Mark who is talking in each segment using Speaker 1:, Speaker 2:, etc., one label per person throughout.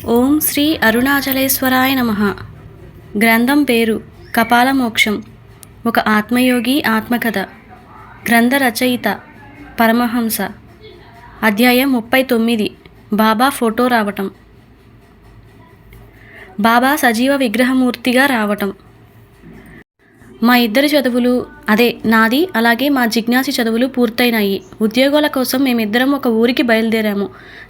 Speaker 1: ఓం శ్రీ అరుణాచలేశ్వరాయ నమ. గ్రంథం పేరు కపాలమోక్షం. ఒక ఆత్మయోగి ఆత్మకథ. గ్రంథ రచయిత పరమహంస. అధ్యాయం ముప్పై తొమ్మిది బాబా ఫోటో రావటం. బాబా సజీవ విగ్రహమూర్తిగా రావటం. మా ఇద్దరి చదువులు అదే నాది అలాగే మా జిజ్ఞాసి చదువులు పూర్తయినాయి. ఉద్యోగాల కోసం మేమిద్దరం ఒక ఊరికి బయలుదేరాము.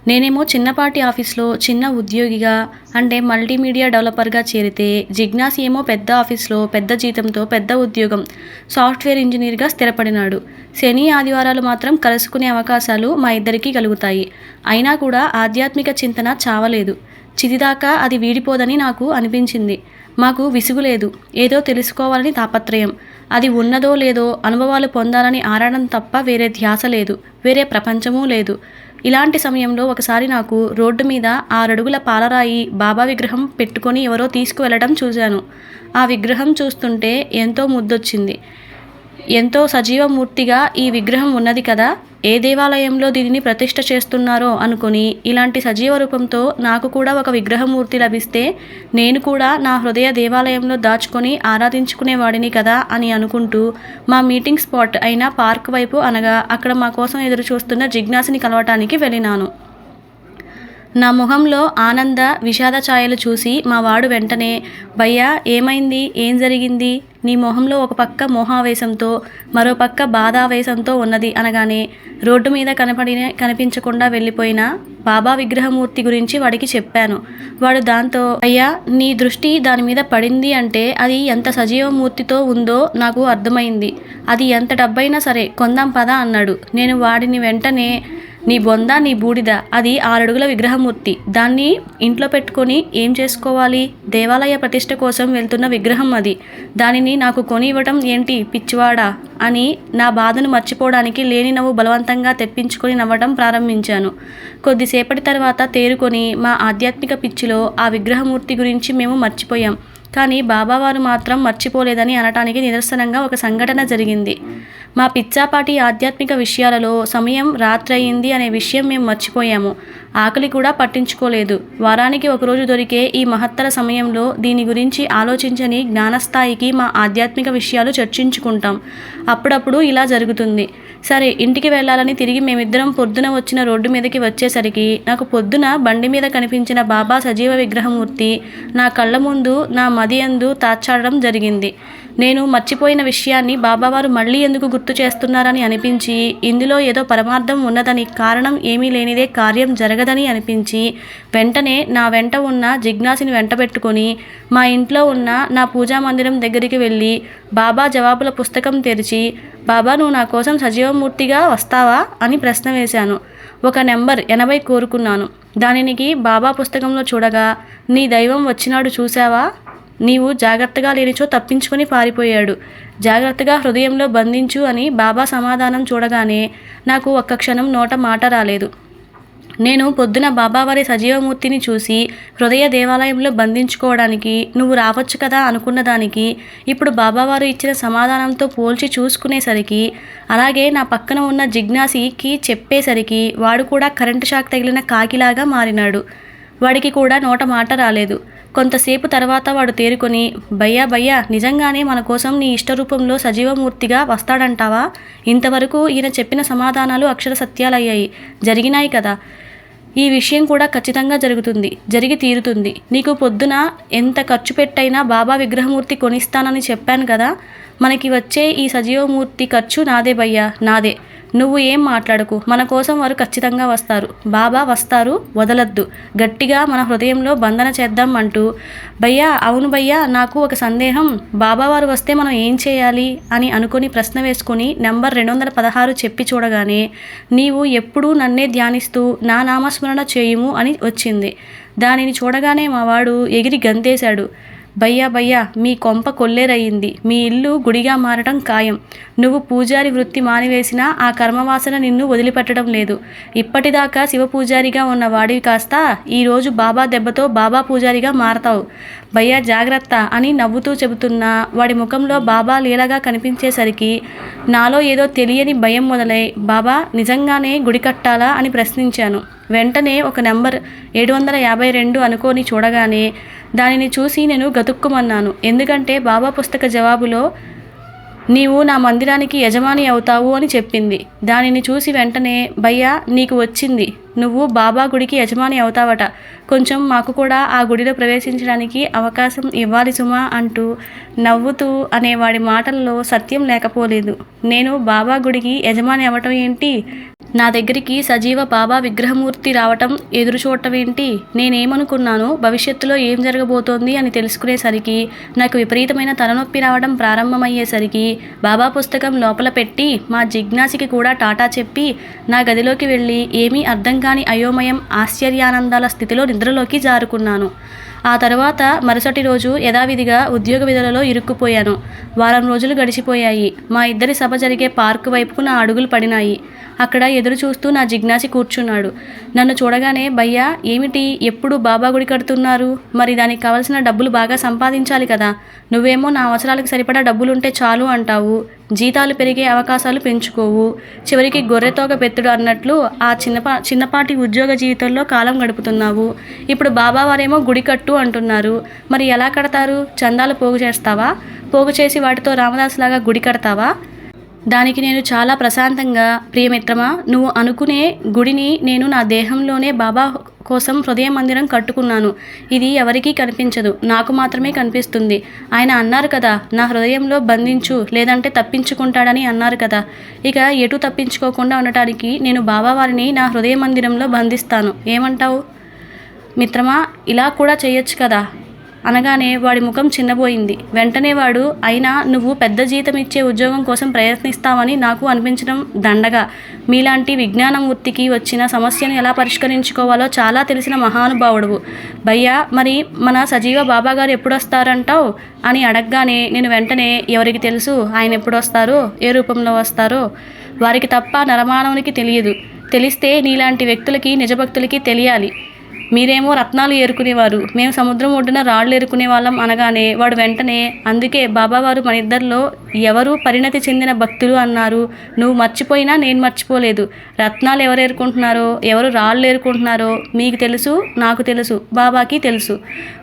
Speaker 1: నేనేమో చిన్నపాటి ఆఫీస్లో చిన్న ఉద్యోగిగా అంటే మల్టీమీడియా డెవలపర్గా చేరితే జిజ్ఞాసి ఏమో పెద్ద ఆఫీస్లో పెద్ద జీతంతో పెద్ద ఉద్యోగం సాఫ్ట్వేర్ ఇంజనీర్గా స్థిరపడినాడు. శని ఆదివారాలు మాత్రం కలుసుకునే అవకాశాలు మా ఇద్దరికీ కలుగుతాయి. అయినా కూడా ఆధ్యాత్మిక చింతన చావలేదు. చిదిదాకా అది వీడిపోదని నాకు అనిపించింది. మాకు విసుగు లేదు ఏదో తెలుసుకోవాలని తాపత్రయం. అది ఉన్నదో లేదో అనుభవాలు పొందాలని ఆరాటం తప్ప వేరే ధ్యాస లేదు. వేరే ప్రపంచమూ లేదు. ఇలాంటి సమయంలో ఒకసారి నాకు రోడ్డు మీద ఆరడుగుల పాలరాయి బాబా విగ్రహం పెట్టుకొని ఎవరో తీసుకువెళ్ళడం చూశాను. ఆ విగ్రహం చూస్తుంటే ఎంతో ముద్దొచ్చింది. ఎంతో సజీవమూర్తిగా ఈ విగ్రహం ఉన్నది కదా? ఏ దేవాలయంలో దీనిని ప్రతిష్ట చేస్తున్నారో అనుకుని ఇలాంటి సజీవ రూపంతో నాకు కూడా ఒక విగ్రహమూర్తి లభిస్తే నేను కూడా నా హృదయ దేవాలయంలో దాచుకొని ఆరాధించుకునేవాడిని కదా అని అనుకుంటూ మా మీటింగ్ స్పాట్ అయిన పార్క్ వైపు అనగా అక్కడ మా కోసం ఎదురు చూస్తున్న జిజ్ఞాసిని కలవటానికి వెళ్ళినాను. నా మొహంలో ఆనంద విషాద ఛాయలు చూసి మా వాడు వెంటనే భయ్యా ఏమైంది? ఏం జరిగింది? నీ మొహంలో ఒక పక్క మోహావేశంతో మరో పక్క బాధావేశంతో ఉన్నది అనగానే రోడ్డు మీద కనపడిన కనిపించకుండా వెళ్ళిపోయిన బాబా విగ్రహమూర్తి గురించి వాడికి చెప్పాను. వాడు దాంతో అయ్యా నీ దృష్టి దాని మీద పడింది అంటే అది ఎంత సజీవమూర్తితో ఉందో నాకు అర్థమైంది. అది ఎంత డబ్బైనా సరే కొందాం పదా అన్నాడు. నేను వాడిని వెంటనే నీ బొంద నీ బూడిద అది ఆరడుగుల విగ్రహమూర్తి. దాన్ని ఇంట్లో పెట్టుకొని ఏం చేసుకోవాలి? దేవాలయ ప్రతిష్ట కోసం వెళ్తున్న విగ్రహం అది. దానిని నాకు కొని ఇవ్వటం ఏంటి పిచ్చివాడా? అని నా బాధను మర్చిపోవడానికి లేని నవ్వు బలవంతంగా తెప్పించుకొని నవ్వటం ప్రారంభించాను. కొద్దిసేపటి తర్వాత తేరుకొని మా ఆధ్యాత్మిక పిచ్చిలో ఆ విగ్రహమూర్తి గురించి మేము మర్చిపోయాం. కానీ బాబావారు మాత్రం మర్చిపోలేదని అనటానికి నిదర్శనంగా ఒక సంఘటన జరిగింది. మా పిచ్చాపాటి ఆధ్యాత్మిక విషయాలలో సమయం రాత్రయింది అనే విషయం మేము మర్చిపోయాము. ఆకలి కూడా పట్టించుకోలేదు. వారానికి ఒకరోజు దొరికే ఈ మహత్తర సమయంలో దీని గురించి ఆలోచించని జ్ఞానస్థాయికి మా ఆధ్యాత్మిక విషయాలు చర్చించుకుంటాం. అప్పుడప్పుడు ఇలా జరుగుతుంది. సరే ఇంటికి వెళ్ళాలని తిరిగి మేమిద్దరం పొద్దున వచ్చిన రోడ్డు మీదకి వచ్చేసరికి నాకు పొద్దున బండి మీద కనిపించిన బాబా సజీవ విగ్రహమూర్తి నా కళ్ళ ముందు నా మదియందు తాచాడడం జరిగింది. నేను మర్చిపోయిన విషయాన్ని బాబావారు మళ్ళీ ఎందుకు గుర్తు చేస్తున్నారని అనిపించి ఇందులో ఏదో పరమార్థం ఉన్నదని కారణం ఏమీ లేనిదే కార్యం జరగదని అనిపించి వెంటనే నా వెంట ఉన్న జిజ్ఞాసిని వెంటబెట్టుకొని మా ఇంట్లో ఉన్న నా పూజా మందిరం దగ్గరికి వెళ్ళి బాబా జవాబుల పుస్తకం తెరిచి బాబా నువ్వు నా కోసం సజీవమూర్తిగా వస్తావా? అని ప్రశ్న వేశాను. ఒక నెంబర్ ఎనభై కోరుకున్నాను. దానికి బాబా పుస్తకంలో చూడగా నీ దైవం వచ్చినాడు చూసావా నీవు జాగ్రత్తగా లేనిచో తప్పించుకొని పారిపోయాడు. జాగ్రత్తగా హృదయంలో బంధించు అని బాబా సమాధానం చూడగానే నాకు ఒక్క క్షణం నోట మాట రాలేదు. నేను పొద్దున బాబావారి సజీవమూర్తిని చూసి హృదయ దేవాలయంలో బంధించుకోవడానికి నువ్వు రావచ్చు కదా అనుకున్న దానికి ఇప్పుడు బాబావారు ఇచ్చిన సమాధానంతో పోల్చి చూసుకునేసరికి అలాగే నా పక్కన ఉన్న జిజ్ఞాసికి చెప్పేసరికి వాడు కూడా కరెంటు షాక్ తగిలిన కాకిలాగా మారినాడు. వాడికి కూడా నోట మాట రాలేదు. కొంతసేపు తర్వాత వాడు తేరుకొని భయ్యా భయ్యా నిజంగానే మన కోసం నీ ఇష్టరూపంలో సజీవమూర్తిగా వస్తాడంటావా? ఇంతవరకు ఈయన చెప్పిన సమాధానాలు అక్షర సత్యాలయ్యాయి. జరిగినాయి కదా. ఈ విషయం కూడా ఖచ్చితంగా జరుగుతుంది. జరిగి తీరుతుంది. నీకు పొద్దున ఎంత ఖర్చు పెట్టైనా బాబా విగ్రహమూర్తి కొనిస్తానని చెప్పాను కదా. మనకి వచ్చే ఈ సజీవమూర్తి ఖర్చు నాదే భయ్యా నాదే. నువ్వు ఏం మాట్లాడకు. మన కోసం వారు ఖచ్చితంగా వస్తారు. బాబా వస్తారు. వదలద్దు. గట్టిగా మన హృదయంలో బంధన చేద్దాం అంటూ భయ్యా అవును భయ్యా నాకు ఒక సందేహం. బాబావారు వస్తే మనం ఏం చేయాలి? అని అనుకుని ప్రశ్న వేసుకుని నెంబర్ రెండు వందల పదహారు చెప్పి చూడగానే నీవు ఎప్పుడూ నన్నే ధ్యానిస్తూ నా నామస్మరణ చేయుము అని వచ్చింది. దానిని చూడగానే మా వాడు ఎగిరి గంతేశాడు. భయ్యా భయ్యా మీ కొంప కొల్లేరయ్యింది మీ ఇల్లు గుడిగా మారటం ఖాయం. నువ్వు పూజారి వృత్తి మానివేసినా ఆ కర్మవాసన నిన్ను వదిలిపెట్టడం లేదు. ఇప్పటిదాకా శివ పూజారిగా ఉన్న వాడివి కాస్త ఈరోజు బాబా దెబ్బతో బాబా పూజారిగా మారతావు. భయ్యా జాగ్రత్త అని నవ్వుతూ చెబుతున్నా వాడి ముఖంలో బాబా లీలగా కనిపించేసరికి నాలో ఏదో తెలియని భయం మొదలై బాబా నిజంగానే గుడి కట్టాలా అని ప్రశ్నించాను. వెంటనే ఒక నెంబర్ ఏడు వందల యాభై రెండు అనుకోని చూడగానే దానిని చూసి నేను గతుక్కుమన్నాను. ఎందుకంటే బాబా పుస్తక జవాబులో నీవు నా మందిరానికి యజమాని అవుతావు అని చెప్పింది. దానిని చూసి వెంటనే భయ్యా నీకు వచ్చింది. నువ్వు బాబా గుడికి యజమాని అవుతావట. కొంచెం మాకు కూడా ఆ గుడిలో ప్రవేశించడానికి అవకాశం ఇవ్వాలి సుమా అంటూ నవ్వుతూ అనేవాడి మాటల్లో సత్యం లేకపోలేదు. నేను బాబా గుడికి యజమాని అవ్వటం ఏంటి? నా దగ్గరికి సజీవ బాబా విగ్రహమూర్తి రావటం ఎదురు నేనేమనుకున్నాను భవిష్యత్తులో ఏం జరగబోతోంది అని తెలుసుకునేసరికి నాకు విపరీతమైన తలనొప్పి రావడం ప్రారంభమయ్యేసరికి బాబా పుస్తకం లోపల పెట్టి మా జిజ్ఞాసికి కూడా టాటా చెప్పి నా గదిలోకి వెళ్ళి ఏమీ అర్థం కాని అయోమయం ఆశ్చర్యానందాల స్థితిలో నిద్రలోకి జారుకున్నాను. ఆ తర్వాత మరుసటి రోజు యథావిధిగా ఉద్యోగ విధులలో ఇరుక్కుపోయాను. వారం రోజులు గడిచిపోయాయి. మా ఇద్దరి సభ జరిగే పార్కు వైపుకు నా అడుగులు పడినాయి. అక్కడ ఎదురు చూస్తూ నా జిజ్ఞాసి కూర్చున్నాడు. నన్ను చూడగానే భయ్యా ఏమిటి? ఎప్పుడు బాబా గుడి కడుతున్నారు? మరి దానికి కావలసిన డబ్బులు బాగా సంపాదించాలి కదా. నువ్వేమో నా అవసరాలకు సరిపడా డబ్బులుంటే చాలు అంటావు. జీతాలు పెరిగే అవకాశాలు పెంచుకోవు. చివరికి గొర్రెతోక పెత్తుడు అన్నట్లు ఆ చిన్నపా చిన్నపాటి ఉద్యోగ జీవితంలో కాలం గడుపుతున్నావు. ఇప్పుడు బాబావారేమో గుడి కట్టు అంటున్నారు. మరి ఎలా కడతారు? చందాలు పోగు చేస్తావా? పోగు చేసి వాటితో రామదాసులాగా గుడి కడతావా? దానికి నేను చాలా ప్రశాంతంగా ప్రియమిత్రమా నువ్వు అనుకునే గుడిని నేను నా దేహంలోనే బాబా కోసం హృదయ మందిరం కట్టుకున్నాను. ఇది ఎవరికీ కనిపించదు. నాకు మాత్రమే కనిపిస్తుంది. ఆయన అన్నారు కదా నా హృదయంలో బంధించు లేదంటే తప్పించుకుంటాడని అన్నారు కదా. ఇక ఎటు తప్పించుకోకుండా ఉండటానికి నేను బాబా వారిని నా హృదయ మందిరంలో బంధిస్తాను. ఏమంటావు? మిత్రమా ఇలా కూడా చేయొచ్చు కదా. అనగానే వాడి ముఖం చిన్నబోయింది. వెంటనే వాడు అయినా నువ్వు పెద్ద జీతం ఇచ్చే ఉద్యోగం కోసం ప్రయత్నిస్తావని నాకు అనిపించడం దండగా. మీలాంటి వృత్తికి వచ్చిన సమస్యను ఎలా పరిష్కరించుకోవాలో చాలా తెలిసిన మహానుభావుడువు. భయ్యా మరి మన సజీవ బాబా గారు ఎప్పుడొస్తారంటావు? అని అడగగానే నేను వెంటనే ఎవరికి తెలుసు? ఆయన ఎప్పుడొస్తారో? ఏ రూపంలో వస్తారో? వారికి తప్ప నరమానవునికి తెలియదు. తెలిస్తే నీలాంటి వ్యక్తులకి నిజభక్తులకి తెలియాలి. మీరేమో రత్నాలు ఏరుకునేవారు. మేము సముద్రం ఒడ్డున రాళ్ళు ఏరుకునే వాళ్ళం అనగానే వాడు వెంటనే అందుకే బాబావారు మన ఇద్దరిలో ఎవరు పరిణతి చెందిన భక్తులు అన్నారు. నువ్వు మర్చిపోయినా నేను మర్చిపోలేదు. రత్నాలు ఎవరు ఏరుకుంటున్నారో ఎవరు రాళ్ళు ఏరుకుంటున్నారో మీకు తెలుసు నాకు తెలుసు బాబాకి తెలుసు.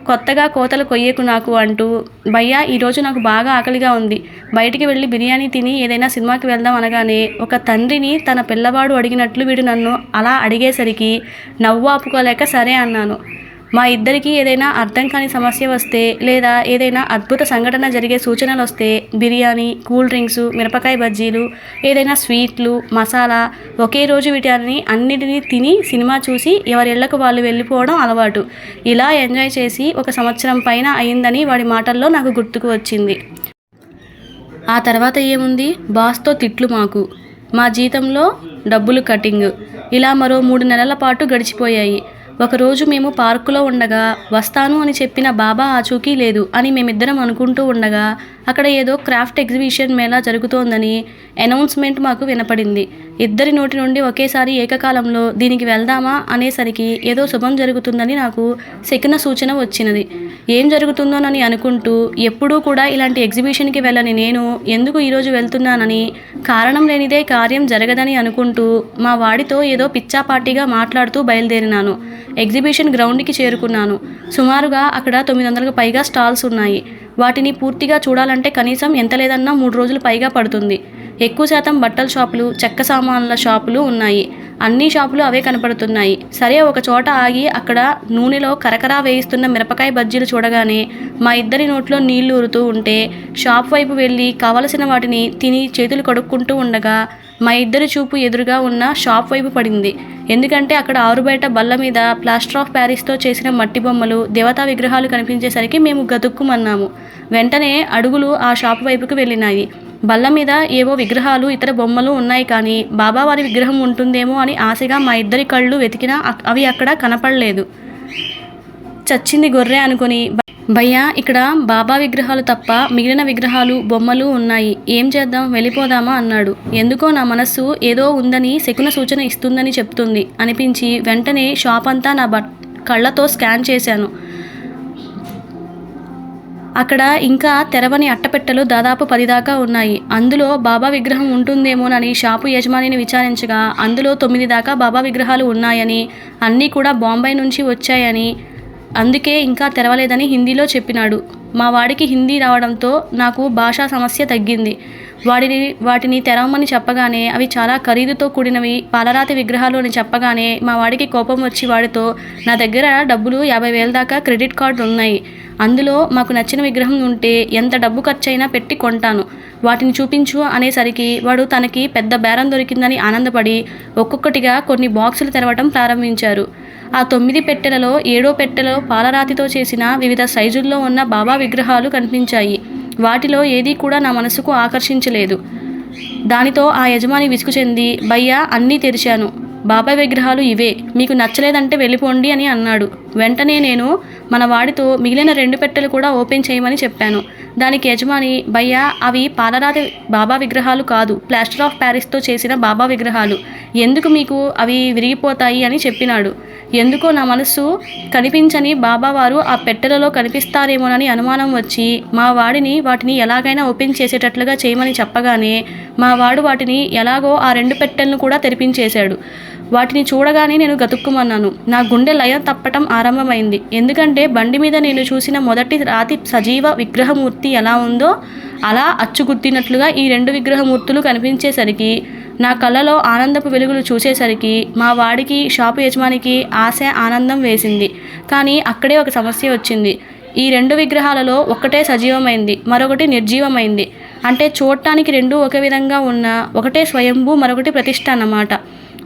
Speaker 1: కొత్తగా కోతలు కొయ్యకు నాకు అంటూ భయ్యా ఈరోజు నాకు బాగా ఆకలిగా ఉంది. బయటికి వెళ్ళి బిర్యానీ తిని ఏదైనా సినిమాకి వెళ్దాం అనగానే ఒక తండ్రిని తన పిల్లవాడు అడిగినట్లు వీడు నన్ను అలా అడిగేసరికి నవ్వు ఆపుకోలేక సరే అన్నాను. మా ఇద్దరికీ ఏదైనా అర్థం కాని సమస్య వస్తే లేదా ఏదైనా అద్భుత సంఘటన జరిగే సూచనలు వస్తే బిర్యానీ కూల్ డ్రింక్స్ మిరపకాయ బజ్జీలు ఏదైనా స్వీట్లు మసాలా ఒకే రోజు వీటిని అన్నిటినీ తిని సినిమా చూసి ఎవరిళ్ళకు వాళ్ళు వెళ్ళిపోవడం అలవాటు. ఇలా ఎంజాయ్ చేసి ఒక సంవత్సరం పైన అయిందని వాడి మాటల్లో నాకు గుర్తుకు వచ్చింది. ఆ తర్వాత ఏముంది? బాస్తో తిట్లు మాకు. మా జీతంలో డబ్బులు కటింగ్. ఇలా మరో మూడు నెలల పాటు గడిచిపోయాయి. ఒకరోజు మేము పార్కులో ఉండగా వస్తాను అని చెప్పిన బాబా ఆచూకీ లేదు అని మేమిద్దరం అనుకుంటూ ఉండగా అక్కడ ఏదో క్రాఫ్ట్ ఎగ్జిబిషన్ మేళా జరుగుతోందని అనౌన్స్మెంట్ మాకు వినపడింది. ఇద్దరి నోటి నుండి ఒకేసారి ఏకకాలంలో దీనికి వెళ్దామా అనేసరికి ఏదో శుభం జరుగుతుందని నాకు శకున సూచన వచ్చినది. ఏం జరుగుతుందోనని అనుకుంటూ ఎప్పుడూ కూడా ఇలాంటి ఎగ్జిబిషన్కి వెళ్ళని నేను ఎందుకు ఈరోజు వెళ్తున్నానని కారణం లేనిదే కార్యం జరగదని అనుకుంటూ మా వాడితో ఏదో పిచ్చాపాటిగా మాట్లాడుతూ బయలుదేరినాను. ఎగ్జిబిషన్ గ్రౌండ్కి చేరుకున్నాను. సుమారుగా అక్కడ తొమ్మిది వందలకు పైగా స్టాల్స్ ఉన్నాయి. వాటిని పూర్తిగా చూడాలంటే కనీసం ఎంత లేదన్నా మూడు రోజులు పైగా పడుతుంది. ఎక్కువ శాతం బట్టల షాపులు చెక్క సామాన్ల షాపులు ఉన్నాయి. అన్ని షాపులు అవే కనపడుతున్నాయి. సరే ఒక చోట ఆగి అక్కడ నూనెలో కరకరా వేయిస్తున్న మిరపకాయ బజ్జీలు చూడగానే మా ఇద్దరి నోట్లో నీళ్ళు ఊరుతూ ఉంటే షాప్ వైపు వెళ్ళి కావలసిన వాటిని తిని చేతులు కడుక్కుంటూ ఉండగా మా ఇద్దరి చూపు ఎదురుగా ఉన్న షాప్ వైపు పడింది. ఎందుకంటే అక్కడ ఆరుబయట బల్ల మీద ప్లాస్టర్ ఆఫ్ ప్యారిస్తో చేసిన మట్టి బొమ్మలు దేవతా విగ్రహాలు కనిపించేసరికి మేము గతుక్కుమన్నాము. వెంటనే అడుగులు ఆ షాప్ వైపుకు వెళ్ళినాయి. బల్ల మీద ఏవో విగ్రహాలు ఇతర బొమ్మలు ఉన్నాయి కానీ బాబావారి విగ్రహం ఉంటుందేమో అని ఆశగా మా ఇద్దరి కళ్ళు వెతికినా అవి అక్కడ కనపడలేదు. చచ్చింది గొర్రె అనుకుని భయ్యా ఇక్కడ బాబా విగ్రహాలు తప్ప మిగిలిన విగ్రహాలు బొమ్మలు ఉన్నాయి. ఏం చేద్దాం? వెళ్ళిపోదామా? అన్నాడు. ఎందుకో నా మనస్సు ఏదో ఉందని శకున సూచన ఇస్తుందని చెప్తుంది. అనిపించి వెంటనే షాప్ అంతా నా బట్ కళ్ళతో స్కాన్ చేశాను. అక్కడ ఇంకా తెరవని అట్టపెట్టెలు దాదాపు పది దాకా ఉన్నాయి. అందులో బాబా విగ్రహం ఉంటుందేమోనని షాపు యజమానిని విచారించగా అందులో తొమ్మిది దాకా బాబా విగ్రహాలు ఉన్నాయని అన్నీ కూడా బాంబే నుంచి వచ్చాయని అందుకే ఇంకా తెరవలేదని హిందీలో చెప్పినాడు. మా వాడికి హిందీ రావడంతో నాకు భాషా సమస్య తగ్గింది. వాడిని వాటిని తెరవమని చెప్పగానే అవి చాలా ఖరీదుతో కూడినవి పాలరాతి విగ్రహాలు అని చెప్పగానే మా వాడికి కోపం వచ్చి వాడితో నా దగ్గర డబ్బులు యాభై వేల దాకా క్రెడిట్ కార్డులు ఉన్నాయి. అందులో మాకు నచ్చిన విగ్రహం ఉంటే ఎంత డబ్బు ఖర్చైనా పెట్టి కొంటాను. వాటిని చూపించు అనేసరికి వాడు తనకి పెద్ద బేరం దొరికిందని ఆనందపడి ఒక్కొక్కటిగా కొన్ని బాక్సులు తెరవటం ప్రారంభించారు. ఆ తొమ్మిది పెట్టెలలో ఏడో పెట్టెలో పాలరాతితో చేసిన వివిధ సైజుల్లో ఉన్న బాబా విగ్రహాలు కనిపించాయి. వాటిలో ఏదీ కూడా నా మనసుకు ఆకర్షించలేదు. దానితో ఆ యజమాని విసుగు చెంది భయ్యా అన్నీ తెరిచాను. బాబాయ్ విగ్రహాలు ఇవే. మీకు నచ్చలేదంటే వెళ్ళిపోండి అని అన్నాడు. వెంటనే నేను మన వాడితో మిగిలిన రెండు పెట్టెలు కూడా ఓపెన్ చేయమని చెప్పాను. దానికి యజమాని భయ్యా అవి పాలరాతి బాబా విగ్రహాలు కాదు ప్లాస్టర్ ఆఫ్ ప్యారిస్తో చేసిన బాబా విగ్రహాలు. ఎందుకు మీకు అవి విరిగిపోతాయి? అని చెప్పినాడు. ఎందుకో నా మనస్సు కనిపించని బాబావారు ఆ పెట్టెలలో కనిపిస్తారేమోనని అనుమానం వచ్చి మా వాడిని వాటిని ఎలాగైనా ఓపెన్ చేసేటట్లుగా చేయమని చెప్పగానే మా వాడు వాటిని ఎలాగో ఆ రెండు పెట్టెలను కూడా తెరిపించేశాడు. వాటిని చూడగానే నేను గతుక్కుమన్నాను. నా గుండె లయం తప్పటం ఆరంభమైంది. ఎందుకంటే బండి మీద నేను చూసిన మొదటి రాతి సజీవ విగ్రహమూర్తి ఎలా ఉందో అలా అచ్చుగుద్దినట్లుగా ఈ రెండు విగ్రహమూర్తులు కనిపించేసరికి నా కళ్ళలో ఆనందపు వెలుగులు చూసేసరికి మా వాడికి షాపు యజమానికి ఆశ ఆనందం వేసింది. కానీ అక్కడే ఒక సమస్య వచ్చింది. ఈ రెండు విగ్రహాలలో ఒకటే సజీవమైంది మరొకటి నిర్జీవమైంది. అంటే చూడటానికి రెండు ఒకే విధంగా ఉన్న ఒకటే స్వయంభూ మరొకటి ప్రతిష్ట అన్నమాట.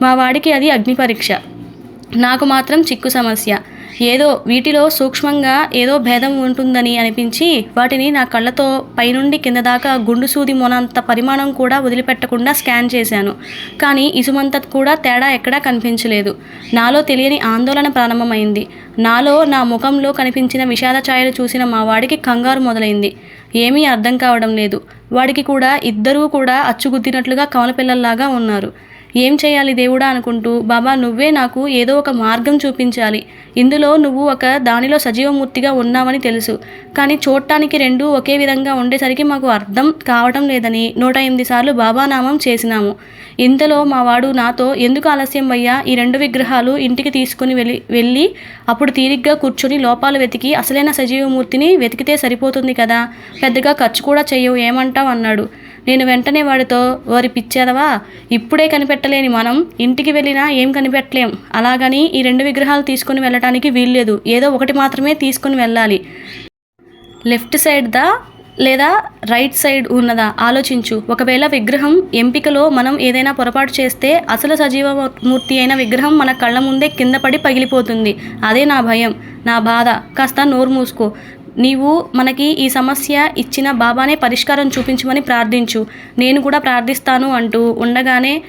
Speaker 1: మా వాడికి అది అగ్ని పరీక్ష. నాకు మాత్రం చిక్కు సమస్య. ఏదో వీటిలో సూక్ష్మంగా ఏదో భేదం ఉంటుందని అనిపించి వాటిని నా కళ్ళతో పైనుండి కింద దాకా గుండు సూది మొనంత పరిమాణం కూడా వదిలిపెట్టకుండా స్కాన్ చేశాను. కానీ ఇసుమంత కూడా తేడా ఎక్కడా కనిపించలేదు. నాలో తెలియని ఆందోళన ప్రారంభమైంది. నాలో నా ముఖంలో కనిపించిన విషాద ఛాయలు చూసిన మా వాడికి కంగారు మొదలైంది. ఏమీ అర్థం కావడం లేదు. వాడికి కూడా ఇద్దరూ కూడా అచ్చుగుద్దినట్లుగా కవలపిల్లల్లాగా ఉన్నారు. ఏం చేయాలి దేవుడా అనుకుంటూ బాబా నువ్వే నాకు ఏదో ఒక మార్గం చూపించాలి. ఇందులో నువ్వు ఒక దానిలో సజీవమూర్తిగా ఉన్నావని తెలుసు. కానీ చూడటానికి రెండు ఒకే విధంగా ఉండేసరికి మాకు అర్థం కావటం లేదని నూట ఎనిమిది సార్లు బాబానామం చేసినాము. ఇంతలో మా వాడు నాతో ఎందుకు ఆలస్యం అయ్యా? ఈ రెండు విగ్రహాలు ఇంటికి తీసుకుని వెళ్ళి వెళ్ళి అప్పుడు తీరిగ్గా కూర్చొని లోపాలు వెతికి అసలైన సజీవమూర్తిని వెతికితే సరిపోతుంది కదా? పెద్దగా ఖర్చు కూడా చెయ్యవు ఏమంటావు? అన్నాడు. నేను వెంటనే వాడితో వారి పిచ్చేదవా ఇప్పుడే కనిపెట్టలేని మనం ఇంటికి వెళ్ళినా ఏం కనిపెట్టలేం. అలాగని ఈ రెండు విగ్రహాలు తీసుకొని వెళ్ళటానికి వీల్లేదు. ఏదో ఒకటి మాత్రమే తీసుకొని వెళ్ళాలి. లెఫ్ట్ సైడ్ దా లేదా రైట్ సైడ్ ఉన్నదా? ఆలోచించు. ఒకవేళ విగ్రహం ఎంపికలో మనం ఏదైనా పొరపాటు చేస్తే అసలు సజీవ మూర్తి అయిన విగ్రహం మన కళ్ళ ముందే కింద పడి పగిలిపోతుంది. అదే నా భయం. నా బాధ. కాస్త నోరు మూసుకో. నీవు మనకి ఈ సమస్య ఇచ్చిన బాబానే పరిష్కారం చూపించమని ప్రార్థించు. నేను కూడా ప్రార్థిస్తాను అంటూ ఉండగానే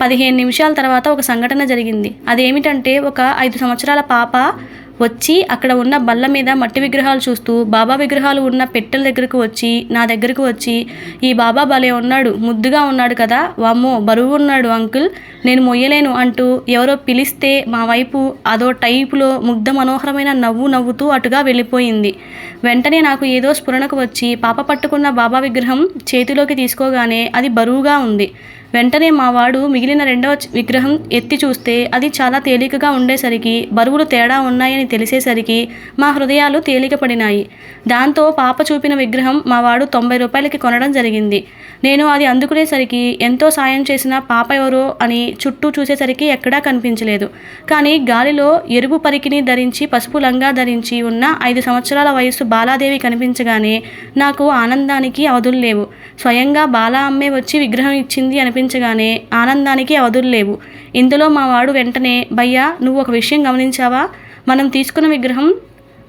Speaker 1: పదిహేను నిమిషాల తర్వాత ఒక సంఘటన జరిగింది. అదేమిటంటే ఒక ఐదు సంవత్సరాల పాప వచ్చి అక్కడ ఉన్న బల్ల మీద మట్టి విగ్రహాలు చూస్తూ బాబా విగ్రహాలు ఉన్న పెట్టెల దగ్గరకు వచ్చి నా దగ్గరకు వచ్చి ఈ బాబా భలే ఉన్నాడు ముద్దుగా ఉన్నాడు కదా వామ్మో బరువు ఉన్నాడు అంకుల్ నేను మొయ్యలేను అంటూ ఎవరో పిలిస్తే మా వైపు అదో టైపులో ముగ్ధ మనోహరమైన నవ్వు నవ్వుతూ అటుగా వెళ్ళిపోయింది. వెంటనే నాకు ఏదో స్ఫురణకు వచ్చి పాప పట్టుకున్న బాబా విగ్రహం చేతిలోకి తీసుకోగానే అది బరువుగా ఉంది. వెంటనే మావాడు మిగిలిన రెండవ విగ్రహం ఎత్తి చూస్తే అది చాలా తేలికగా ఉండేసరికి బరువులు తేడా ఉన్నాయని తెలిసేసరికి మా హృదయాలు తేలికపడినాయి. దాంతో పాప చూపిన విగ్రహం మావాడు తొంభై రూపాయలకి కొనడం జరిగింది. నేను అది అందుకునేసరికి ఎంతో సాయం చేసిన పాప ఎవరో అని చుట్టూ చూసేసరికి ఎక్కడా కనిపించలేదు. కానీ గాలిలో ఎరుపు పరికిని ధరించి పసుపు లంగా ధరించి ఉన్న ఐదు సంవత్సరాల వయసు బాలాదేవి కనిపించగానే నాకు ఆనందానికి అవధులు లేవు. స్వయంగా బాలా అమ్మే వచ్చి విగ్రహం ఇచ్చింది కనిపించగానే ఆనందానికి అవధులు లేవు. ఇందులో మా వాడు వెంటనే భయ్యా నువ్వు ఒక విషయం గమనించావా? మనం తీసుకున్న విగ్రహం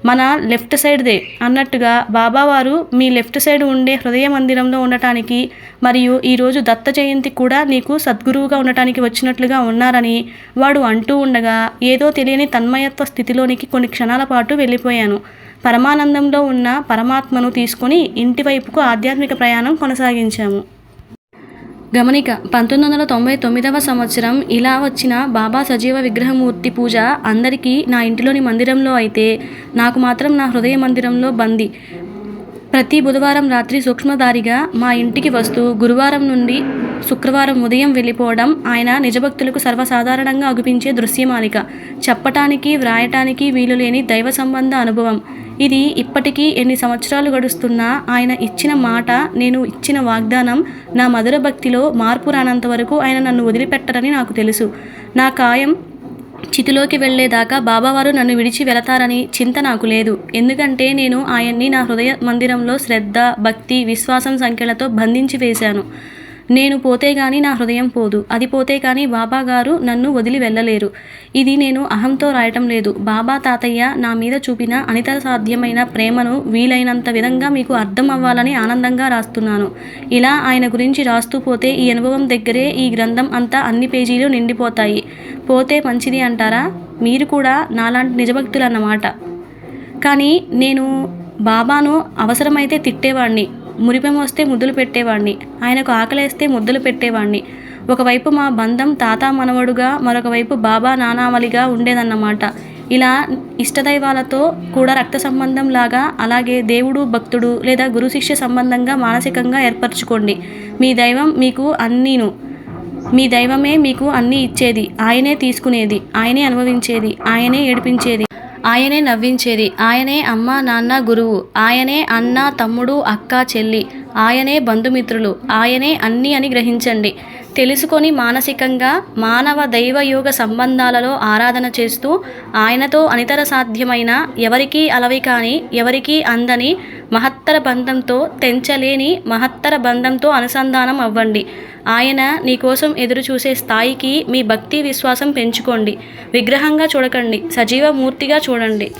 Speaker 1: మన లెఫ్ట్ సైడ్దే అన్నట్టుగా బాబావారు మీ లెఫ్ట్ సైడ్ ఉండే హృదయ మందిరంలో ఉండటానికి మరియు ఈరోజు దత్త జయంతి కూడా నీకు సద్గురువుగా ఉండటానికి వచ్చినట్లుగా ఉన్నారని వాడు అంటూ ఉండగా ఏదో తెలియని తన్మయత్వ స్థితిలోనికి కొన్ని క్షణాల పాటు వెళ్ళిపోయాను. పరమానందంలో ఉన్న పరమాత్మను తీసుకొని ఇంటి వైపుకు ఆధ్యాత్మిక ప్రయాణం కొనసాగించాము. గమనిక పంతొమ్మిది వందల తొంభై తొమ్మిదవ సంవత్సరం ఇలా వచ్చిన బాబా సజీవ విగ్రహమూర్తి పూజ అందరికీ నా ఇంటిలోని మందిరంలో అయితే నాకు మాత్రం నా హృదయ మందిరంలో బంది. ప్రతి బుధవారం రాత్రి సూక్ష్మదారిగా మా ఇంటికి వస్తూ గురువారం నుండి శుక్రవారం ఉదయం వెళ్ళిపోవడం ఆయన నిజభక్తులకు సర్వసాధారణంగా అగుపించే దృశ్యమాలిక. చెప్పటానికి వ్రాయటానికి వీలులేని దైవ సంబంధ అనుభవం. ఇది ఇప్పటికీ ఎన్ని సంవత్సరాలు గడుస్తున్నా ఆయన ఇచ్చిన మాట నేను ఇచ్చిన వాగ్దానం నా మధుర భక్తిలో మార్పు రానంత వరకు ఆయన నన్ను వదిలిపెట్టరని నాకు తెలుసు. నా కాయం చితిలోకి వెళ్ళేదాకా బాబావారు నన్ను విడిచి వెళతారని చింత నాకు లేదు. ఎందుకంటే నేను ఆయన్ని నా హృదయ మందిరంలో శ్రద్ధ భక్తి విశ్వాసం సంఖ్యలతో బంధించి వేశాను. నేను పోతే గాని నా హృదయం పోదు. అది పోతే కానీ బాబా గారు నన్ను వదిలి వెళ్ళలేరు. ఇది నేను అహంతో రాయటం లేదు. బాబా తాతయ్య నా మీద చూపిన అనితర సాధ్యమైన ప్రేమను వీలైనంత విధంగా మీకు అర్థం అవ్వాలని ఆనందంగా రాస్తున్నాను. ఇలా ఆయన గురించి రాస్తూ పోతే ఈ అనుభవం దగ్గరే ఈ గ్రంథం అంతా అన్ని పేజీలు నిండిపోతాయి. పోతే మంచిది అంటారా? మీరు కూడా నాలాంటి నిజభక్తులు అన్నమాట కానీ నేను బాబాను అవసరమైతే తిట్టేవాడిని మురిపెం వస్తే ముద్దులు పెట్టేవాడిని ఆయనకు ఆకలేస్తే ముద్దులు పెట్టేవాడిని ఒకవైపు మా బంధం తాత మనవడుగా మరొకవైపు బాబా నానామలిగా ఉండేదన్నమాట. ఇలా ఇష్టదైవాలతో కూడా రక్త సంబంధం లాగా అలాగే దేవుడు భక్తుడు లేదా గురు శిష్య సంబంధంగా మానసికంగా ఏర్పరచుకోండి. మీ దైవం మీకు అన్నీను. మీ దైవమే మీకు అన్నీ ఇచ్చేది. ఆయనే తీసుకునేది. ఆయనే అనుభవించేది. ఆయనే ఏడిపించేది. ఆయనే నవ్వించేది. ఆయనే అమ్మ నాన్న గురువు. ఆయనే అన్న తమ్ముడు అక్క చెల్లి. ఆయనే బంధుమిత్రులు. ఆయనే అన్నీ అని గ్రహించండి. తెలుసుకొని మానసికంగా మానవ దైవయోగ సంబంధాలలో ఆరాధన చేస్తూ ఆయనతో అనితర సాధ్యమైన ఎవరికీ అలవి కాని ఎవరికీ అందని మహత్తర బంధంతో తెంచలేని మహత్తర బంధంతో అనుసంధానం అవ్వండి. ఆయన నీకోసం ఎదురు చూసే స్థాయికి మీ భక్తి విశ్వాసం పెంచుకోండి. విగ్రహంగా చూడకండి. సజీవ మూర్తిగా చూడండి.